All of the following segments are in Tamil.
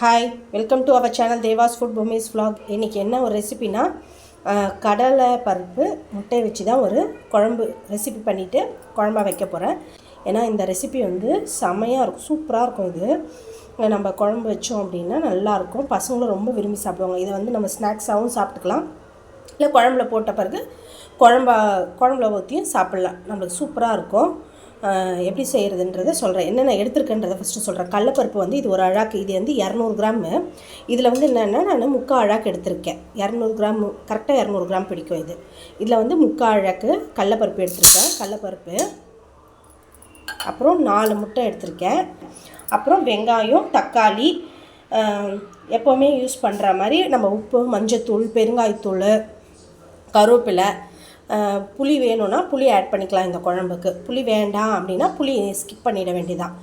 Hi welcome to our channel Dewas food பூமிஸ் vlog இன்றைக்கி என்ன ஒரு ரெசிபினா கடலை பருப்பு முட்டை வச்சு தான் ஒரு குழம்பு ரெசிபி பண்ணிவிட்டு குழம்பா வைக்க போகிறேன் ஏன்னா இந்த ரெசிபி வந்து செமையாக இருக்கும் சூப்பராக இருக்கும் இது. நம்ம குழம்பு வச்சோம் அப்படின்னா நல்லாயிருக்கும் பசங்களும் ரொம்ப விரும்பி சாப்பிடுவாங்க. இதை வந்து நம்ம ஸ்நாக்ஸாகவும் சாப்பிட்டுக்கலாம். இல்லை குழம்புல போட்ட பிறகு குழம்பா குழம்புல ஊற்றியும் சாப்பிட்லாம். நம்மளுக்கு சூப்பராக இருக்கும். எப்படி செய்கிறதுன்றதை சொல்கிறேன் என்னென்ன எடுத்துருக்கேன்றதை ஃபஸ்ட்டு சொல்கிறேன் கடலப்பருப்பு வந்து இது ஒரு அழாக்கு. இது வந்து இரநூறு கிராமு. இதில் வந்து என்னென்னா நான் முக்கால் அழாக்கு எடுத்திருக்கேன். இரநூறு கிராம் கரெக்டாக இரநூறு கிராம் பிடிக்கும் இது. இதில் வந்து முக்கால் அழாக்கு கடலப்பருப்பு எடுத்திருக்கேன். கடலப்பருப்பு. அப்புறம் நாலு முட்டை எடுத்திருக்கேன். அப்புறம் வெங்காயம் தக்காளி எப்போவுமே யூஸ் பண்ணுற மாதிரி நம்ம உப்பு மஞ்சத்தூள் பெருங்காயத்தூள் கருவேப்பிலை புளி வேணும்னா புளி ஆட் பண்ணிக்கலாம் இந்த குழம்புக்கு. புளி வேண்டாம் அப்படின்னா புளி ஸ்கிப் பண்ணிட வேண்டியதான்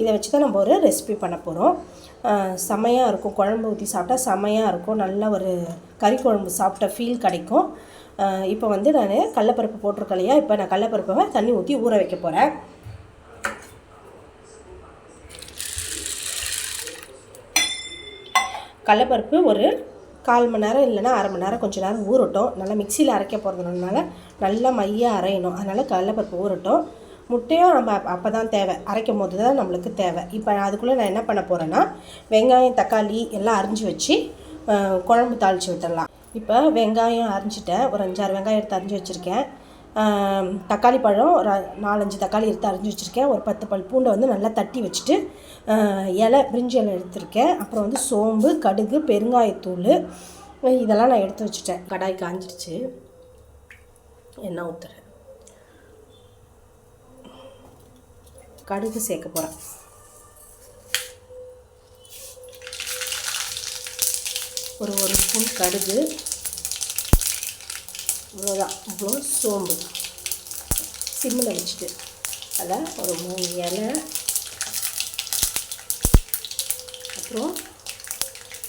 இதை வச்சு தான் நம்ம ஒரு ரெசிபி பண்ண போகிறோம் செமையாக இருக்கும். குழம்பு ஊற்றி சாப்பிட்டா செமையாக இருக்கும். நல்ல ஒரு கறி குழம்பு சாப்பிட்ட ஃபீல் கிடைக்கும். இப்போ வந்து நான் கடலப்பருப்பு போட்டிருக்கேன் இல்லையா? இப்போ நான் கடலப்பருப்பை தண்ணி ஊற்றி ஊற வைக்க போகிறேன் கடலப்பருப்பு ஒரு கால் மணி நேரம் இல்லைன்னா அரை மணி நேரம் கொஞ்சம் நேரம் ஊறட்டும். நல்லா மிக்சியில் அரைக்க போகிறதுனால நல்லா மையாக அரையணும். அதனால் கடலப்பருப்பு ஊறட்டும். முட்டையும் நம்ம அப்போ தான் தேவை. அரைக்கும் போது தான் நம்மளுக்கு தேவை. இப்போ அதுக்குள்ளே நான் என்ன பண்ண போகிறேன்னா வெங்காயம் தக்காளி எல்லாம் அரிஞ்சு வச்சு குழம்பு தாளித்து விட்டுடலாம். இப்போ வெங்காயம் அரிஞ்சிட்டேன். ஒரு அஞ்சாறு வெங்காயம் எடுத்து அரிஞ்சு வச்சுருக்கேன். தக்காளி பழம் ஒரு நாலஞ்சு தக்காளி எடுத்து அரிஞ்சு வச்சுருக்கேன். ஒரு பத்து பல் பூண்டை வந்து நல்லா தட்டி வச்சுட்டு இலை பிரிஞ்சி இலை எடுத்திருக்கேன். அப்புறம் வந்து சோம்பு கடுகு பெருங்காயத்தூள் இதெல்லாம் நான் எடுத்து வச்சுட்டேன். கடாய் காஞ்சிடுச்சு எண்ணெய் ஊற்றுறேன் கடுகு சேர்க்க போகிறேன் ஒரு ஒரு ஸ்பூன் கடுகு. அவ்வளோதான் இவ்வளோ சோம்பு. சிம்மில் வச்சுட்டு. அதில் ஒரு மூணு இலை. அப்புறம்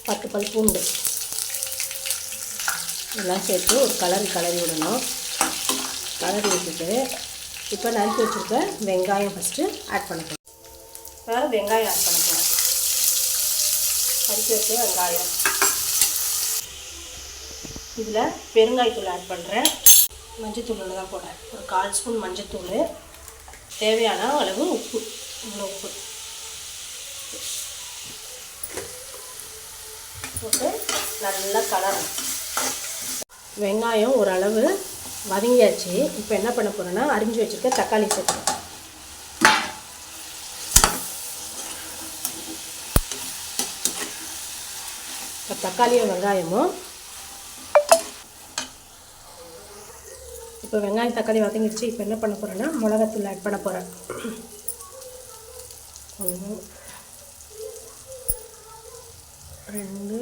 பத்து பல் பூண்டு. இதெல்லாம் சேர்த்து ஒரு கலர் கலரி விடணும். கலரி விட்டுட்டு இப்போ நறுக்கி வச்சுருக்க வெங்காயம் ஃபஸ்ட்டு ஆட் பண்ண போகிறேன் வெங்காயம் ஆட் பண்ண போகிறேன் நறுக்கி வச்சு வெங்காயம். இதில் பெருங்காயத்தூள் ஆட் பண்ணுறேன் மஞ்சத்தூள் தான் போடுறேன். ஒரு கால் ஸ்பூன் மஞ்சத்தூள் தேவையான அளவு உப்பு. இவ்வளோ உப்பு. போட்டு நல்லா கலரும் வெங்காயம் ஓரளவு வதங்கியாச்சு. இப்போ என்ன பண்ண போகிறேன்னா அரிஞ்சு வச்சுருக்க தக்காளி சேர்க்கணும் இப்போ தக்காளியும் வெங்காயமும் இப்போ வெங்காயம் தக்காளி வதங்கிடுச்சு இப்போ என்ன பண்ண போகிறேன்னா மிளகாத்தூள் ஆட் பண்ண போகிறேன் ஒன்று ரெண்டு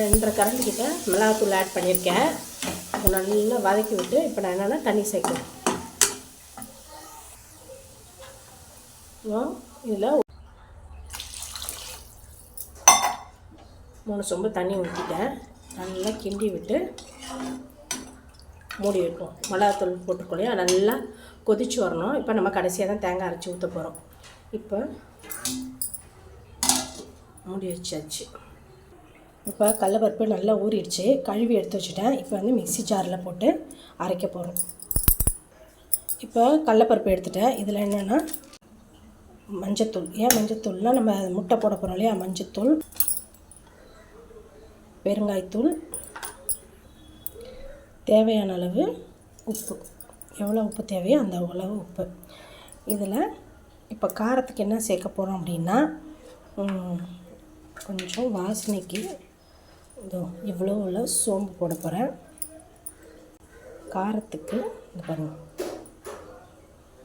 ரெண்டரை கரண்டி கிட்ட மிளகாத்தூள் ஆட் பண்ணியிருக்கேன். நல்லா வதக்கி விட்டு இப்போ நான் என்னென்னா தண்ணி சேர்க்கணும். இதில் மூணு சொம்பு தண்ணி ஊற்றிட்டேன் நல்லா கிண்டி விட்டு மூடி வைப்போம். மிளகாத்தூள் போட்டுருக்கோம் நல்லா கொதிச்சு வரணும். இப்போ நம்ம கடைசியாக தான் தேங்காய் அரைச்சி ஊற்ற போகிறோம் இப்போ மூடி வச்சாச்சு. இப்போ கடலப்பருப்பு நல்லா ஊறிடுச்சு. கழுவி எடுத்து வச்சுட்டேன். இப்போ வந்து மிக்ஸி ஜாரில் போட்டு அரைக்க போகிறோம் இப்போ கடலப்பருப்பு எடுத்துட்டேன். இதில் என்னென்னா மஞ்சத்தூள். ஏன் மஞ்சத்தூள்னால் நம்ம முட்டை போட போகிறோம் இல்லையா? மஞ்சத்தூள். பெருங்காயத்தூள் தேவையான அளவு உப்பு. எவ்வளோ உப்பு தேவையோ அந்த அளவு உப்பு. இதில் இப்போ காரத்துக்கு என்ன சேர்க்க போகிறோம் அப்படின்னா கொஞ்சம் வாசனைக்கு இதோ இவ்வளோ உள்ள சோம்பு போட போகிறேன் காரத்துக்கு இது பாருங்கள்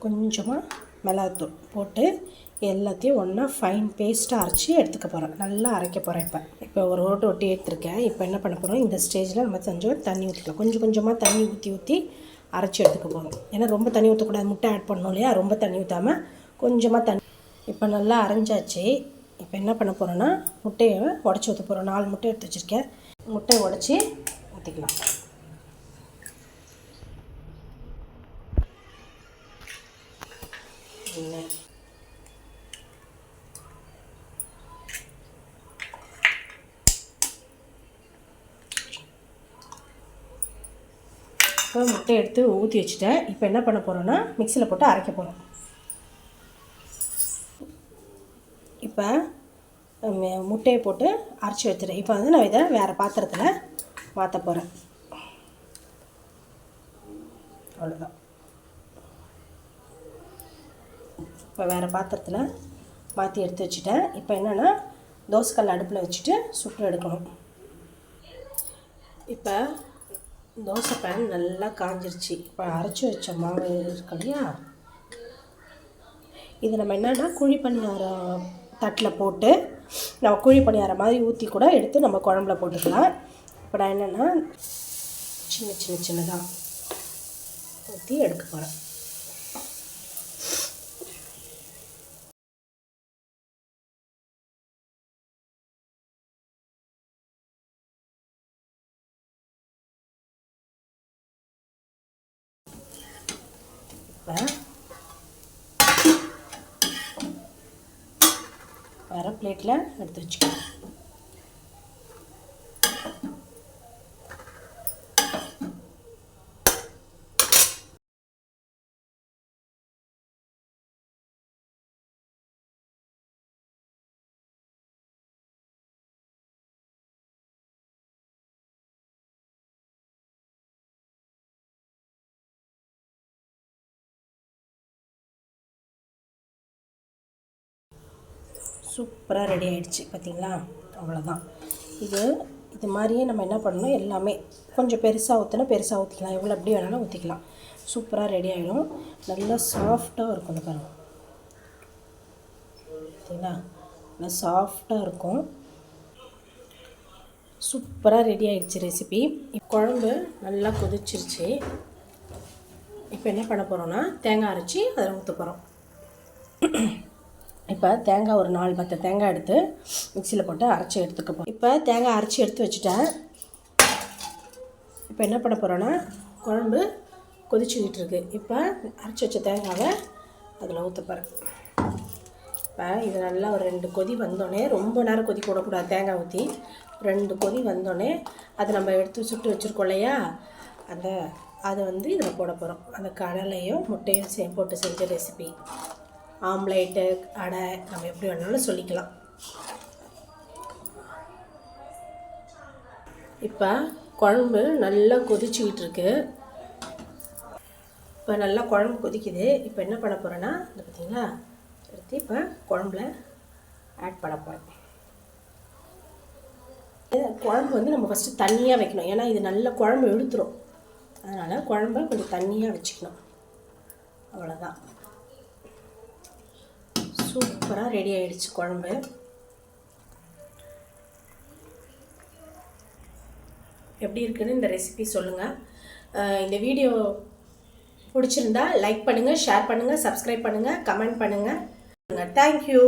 கொஞ்சமாக மிளகாத்தூள் போட்டு எல்லாத்தையும் ஒன்றா ஃபைன் பேஸ்ட்டாக அரைச்சி எடுத்துக்க போகிறேன் நல்லா அரைக்க போகிறேன் இப்போ. இப்போ ஒரு ஓட்டு ஒட்டி எடுத்துருக்கேன். இப்போ என்ன பண்ண போகிறோம் இந்த ஸ்டேஜில் நம்ம கொஞ்சம் தண்ணி ஊற்றிக்கலாம் கொஞ்சம் கொஞ்சமாக தண்ணி ஊற்றி ஊற்றி அரைச்சி எடுத்துக்க போகிறோம் ஏன்னா ரொம்ப தண்ணி ஊற்றக்கூடாது முட்டை ஆட் பண்ணணும் இல்லையா? ரொம்ப தண்ணி ஊற்றாமல் கொஞ்சமாக தண்ணி இப்போ நல்லா அரைஞ்சாச்சு. இப்போ என்ன பண்ண போகிறோன்னா முட்டையை உடச்சி ஊற்ற போகிறோம் நாலு முட்டை எடுத்து வச்சுருக்கேன். முட்டையை உடச்சி ஊற்றிக்கலாம் வச்சிங்கன்னு இப்போ முட்டை எடுத்து ஊற்றி வச்சுட்டேன். இப்போ என்ன பண்ண போகிறோன்னா மிக்சியில் போட்டு அரைக்க போகிறோம் இப்போ முட்டையை போட்டு அரைச்சி வச்சுட்டேன் இப்போ வந்து நான் இதை வேறு பாத்திரத்தில் மாற்ற போகிறேன் அவ்வளோதான் இப்போ வேறு பாத்திரத்தில் மாற்றி எடுத்து வச்சுட்டேன். இப்போ என்னென்னா தோசைக்கல் அடுப்பில் வச்சுட்டு சுட்டு எடுக்கணும். இப்போ தோசை பேன் நல்லா காஞ்சிருச்சு. இப்போ அரைச்சி வச்ச மாவு இருக்கு இல்லையா? இது நம்ம என்னென்னா குழி பணியாரம் தட்டில் போட்டு நம்ம குழி பணியாரம் மாதிரி ஊற்றி கூட எடுத்து நம்ம குழம்புல போட்டுக்கலாம். இப்போ நான் என்னென்னா சின்ன சின்ன சின்னதாக ஊற்றி எடுக்க போகிறேன் இப்போ வர பிளேட்டில் எடுத்து வச்சுக்கோங்க. சூப்பராக ரெடி ஆகிடுச்சு பார்த்தீங்களா அவ்வளோதான் இது இது மாதிரியே நம்ம என்ன பண்ணணும்? எல்லாமே. கொஞ்சம் பெருசாக ஊற்றினா பெருசாக ஊற்றிக்கலாம் எவ்வளோ எப்படி வேணாலும் ஊற்றிக்கலாம் சூப்பராக ரெடி ஆகிடும் நல்லா சாஃப்டாக இருக்கும் இந்த பாருங்கள் பார்த்தீங்களா நல்லா சாஃப்டாக இருக்கும். சூப்பராக ரெடி ஆகிடுச்சு ரெசிபி. குழம்பு நல்லா கொதிச்சிருச்சு. இப்போ என்ன பண்ண போகிறோன்னா தேங்காய் அரைச்சி அதில் ஊற்ற போகிறோம் இப்போ தேங்காய் ஒரு நாலு பத்து தேங்காய் எடுத்து மிக்சியில் போட்டு அரைச்சி எடுத்துக்க போகிறோம் இப்போ தேங்காய் அரைச்சி எடுத்து வச்சுட்டேன். இப்போ என்ன பண்ண போகிறோன்னா குழம்பு கொதிச்சுக்கிட்டு இருக்கு. இப்போ அரைச்சி வச்ச தேங்காவை அதில் ஊற்றப்போகிறேன் இப்போ இது நல்லா ஒரு ரெண்டு கொதி வந்தோடனே ரொம்ப நேரம் கொதி போடக்கூடாது தேங்காய் ஊற்றி ரெண்டு கொதி வந்தோடனே அதை நம்ம எடுத்து சுட்டு வச்சுருக்கோம் இல்லையா? அந்த அதை வந்து இதில் போட போகிறோம் அந்த கடலையும் முட்டையும் சே போட்டு செஞ்ச ரெசிபி ஆம்லேட்டு அடை நம்ம எப்படி வேணாலும் சொல்லிக்கலாம். இப்போ குழம்பு நல்லா கொதிச்சுக்கிட்டு இருக்கு இப்போ நல்லா குழம்பு கொதிக்குது. இப்போ என்ன பண்ண போகிறேன்னா இந்த பார்த்தீங்களா? எடுத்து இப்போ குழம்புல ஆட் பண்ண போகிறேன் குழம்பு வந்து நம்ம ஃபஸ்ட்டு தண்ணியாக வைக்கணும். ஏன்னா இது நல்ல குழம்பு இழுத்துரும் அதனால் குழம்ப கொஞ்சம் தண்ணியாக வச்சுக்கணும். அவ்வளோதான் சூப்பராக ரெடி ஆயிடுச்சு குழம்பு. எப்படி இருக்குன்னு இந்த ரெசிபி சொல்லுங்கள் இந்த வீடியோ பிடிச்சிருந்தா லைக் பண்ணுங்கள் ஷேர் பண்ணுங்கள் சப்ஸ்கிரைப் பண்ணுங்கள் கமெண்ட் பண்ணுங்கள் தேங்க்யூ